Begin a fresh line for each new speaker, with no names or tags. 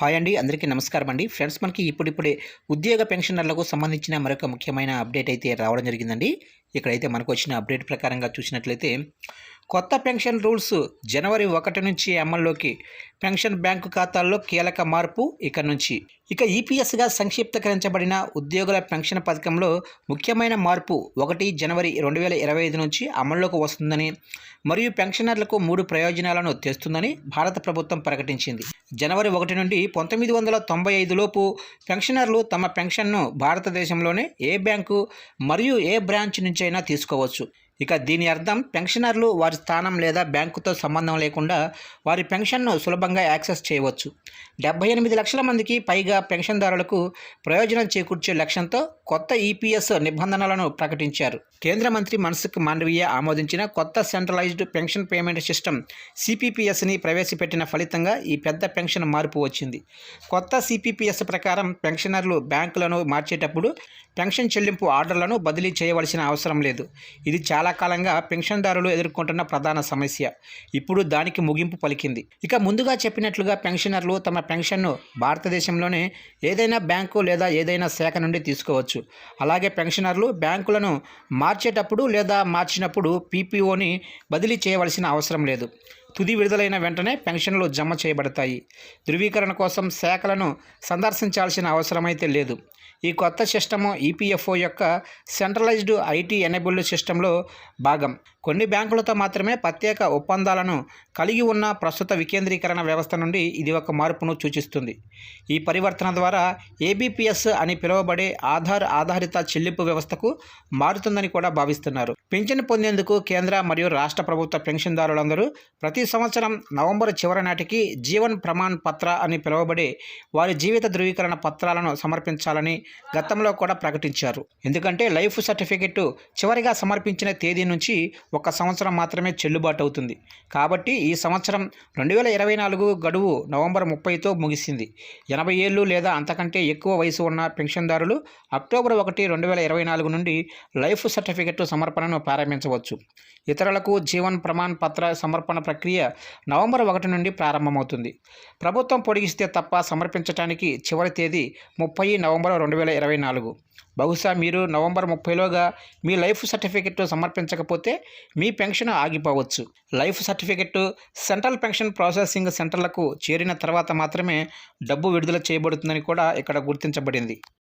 Hi అండి అందరికీ నమస్కారం అండి. ఫ్రెండ్స్ మనకి ఇప్పుడిప్పుడే ఉద్యోగ పెన్షనర్లకు సంబంధించిన మరొక ముఖ్యమైన అప్డేట్ అయితే రావడం జరిగిందండి. ఇక్కడైతే మనకు వచ్చిన అప్డేట్ ప్రకారంగా చూసినట్లయితే కొత్త పెన్షన్ రూల్స్ జనవరి ఒకటి నుంచి అమల్లోకి పెన్షన్ బ్యాంకు ఖాతాల్లో కీలక మార్పు ఇక నుంచి ఇక ఈపీఎస్గా సంక్షిప్తీకరించబడిన ఉద్యోగుల పెన్షన్ పథకంలో ముఖ్యమైన మార్పు ఒకటి జనవరి రెండు వేల ఇరవై ఐదు నుంచి అమల్లోకి వస్తుందని మరియు పెన్షనర్లకు మూడు ప్రయోజనాలను తెస్తుందని భారత ప్రభుత్వం ప్రకటించింది. జనవరి ఒకటి నుండి పంతొమ్మిది వందల తొంభై ఐదులోపు పెన్షనర్లు తమ పెన్షన్ను భారతదేశంలోనే ఏ బ్యాంకు మరియు ఏ బ్రాంచ్ నుంచైనా తీసుకోవచ్చు. ఇక దీని అర్థం పెన్షనర్లు వారి స్థానం లేదా బ్యాంకుతో సంబంధం లేకుండా వారి పెన్షన్ను సులభంగా యాక్సెస్ చేయవచ్చు. డెబ్బై ఎనిమిది లక్షల మందికి పైగా పెన్షన్దారులకు ప్రయోజనం చేకూర్చే లక్ష్యంతో కొత్త ఈపీఎస్ నిబంధనలను ప్రకటించారు. కేంద్ర మంత్రి మన్సుఖ్ మాండవీయ ఆమోదించిన కొత్త సెంట్రలైజ్డ్ పెన్షన్ పేమెంట్ సిస్టమ్ సిపిపిఎస్ని ప్రవేశపెట్టిన ఫలితంగా ఈ పెద్ద పెన్షన్ మార్పు వచ్చింది. కొత్త సిపిపిఎస్ ప్రకారం పెన్షనర్లు బ్యాంకులను మార్చేటప్పుడు పెన్షన్ చెల్లింపు ఆర్డర్లను బదిలీ చేయవలసిన అవసరం లేదు. ఇది చాలా కాలంగా పెన్షన్దారులు ఎదుర్కొంటున్న ప్రధాన సమస్య. ఇప్పుడు దానికి ముగింపు పలికింది. ఇక ముందుగా చెప్పినట్లుగా పెన్షనర్లు తమ పెన్షన్ను భారతదేశంలోనే ఏదైనా బ్యాంకు లేదా ఏదైనా శాఖ నుండి తీసుకోవచ్చు. అలాగే పెన్షనర్లు బ్యాంకులను మార్చేటప్పుడు లేదా మార్చినప్పుడు పీపీఓని బదిలీ చేయవలసిన అవసరం లేదు. తుది విడుదలైన వెంటనే పెన్షన్లు జమ చేయబడతాయి. ధృవీకరణ కోసం శాఖలను సందర్శించాల్సిన అవసరమైతే లేదు. ఈ కొత్త సిస్టము ఈపీఎఫ్ఓ యొక్క సెంట్రలైజ్డ్ ఐటీ ఎనేబుల్డ్ సిస్టంలో భాగం. కొన్ని బ్యాంకులతో మాత్రమే ప్రత్యేక ఒప్పందాలను కలిగి ఉన్న ప్రస్తుత వికేంద్రీకరణ వ్యవస్థ నుండి ఇది ఒక మార్పును సూచిస్తుంది. ఈ పరివర్తన ద్వారా ఏబిపిఎస్ అని పిలువబడే ఆధార్ ఆధారిత చెల్లింపు వ్యవస్థకు మారుతుందని కూడా భావిస్తున్నారు. పెన్షన్ పొందేందుకు కేంద్ర మరియు రాష్ట్ర ప్రభుత్వ పెన్షన్దారులందరూ ప్రతి ప్రతి సంవత్సరం నవంబర్ చివరి నాటికి జీవన్ ప్రమాణ్ పత్ర అని పిలువబడే వారి జీవిత ధృవీకరణ పత్రాలను సమర్పించాలని గతంలో కూడా ప్రకటించారు. ఎందుకంటే లైఫ్ సర్టిఫికెట్ చివరిగా సమర్పించిన తేదీ నుంచి ఒక సంవత్సరం మాత్రమే చెల్లుబాటు అవుతుంది కాబట్టి ఈ సంవత్సరం రెండు వేల ఇరవై నాలుగు గడువు నవంబర్ ముప్పైతో ముగిసింది. ఎనభై ఏళ్ళు లేదా అంతకంటే ఎక్కువ వయసు ఉన్న పెన్షన్దారులు అక్టోబర్ ఒకటి రెండు వేల ఇరవై నాలుగు నుండి లైఫ్ సర్టిఫికెట్ సమర్పణను ప్రారంభించవచ్చు. ఇతరులకు జీవన్ ప్రమాణ్ పత్ర సమర్పణ ప్రక్రియ ప్రక్రియ నవంబర్ ఒకటి నుండి ప్రారంభమవుతుంది. ప్రభుత్వం పొడిగిస్తే తప్ప సమర్పించడానికి చివరి తేదీ ముప్పై నవంబర్ రెండు వేల ఇరవై నాలుగు. బహుశా మీరు నవంబర్ ముప్పైలోగా మీ లైఫ్ సర్టిఫికెట్ సమర్పించకపోతే మీ pension ఆగిపోవచ్చు. Life certificate central pension processing సెంటర్లకు చేరిన తర్వాత మాత్రమే డబ్బు విడుదల చేయబడుతుందని కూడా ఇక్కడ గుర్తించబడింది.